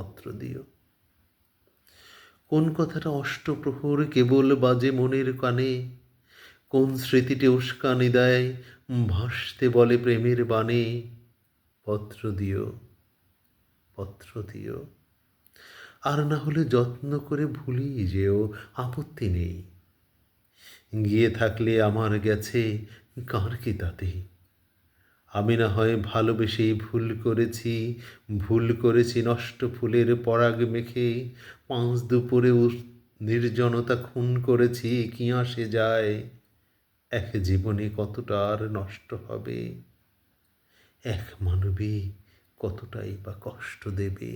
পত্র দিও। কোন কথাটা অষ্টপ্রহর কেবল বাজে মনের কানে? কোন স্মৃতিটি উস্কানি দেয়, ভাসতে বলে প্রেমের বাণে? পত্র দিও পত্র দিও। আর না হলে যত্ন করে ভুলি যেও, আপত্তি নেই। গিয়ে থাকলে আমার গেছে, কার কি তাতে? আমি না হয় ভালোবেসেই ভুল করেছি ভুল করেছি নষ্ট ফুলের পরাগ মেখে। পাঁচ দুপুরে নির্জনতা খুন করেছি, কি আসে যায়? এক জীবনে কতটা আর নষ্ট হবে? এক মানবী কতটাই বা কষ্ট দেবে?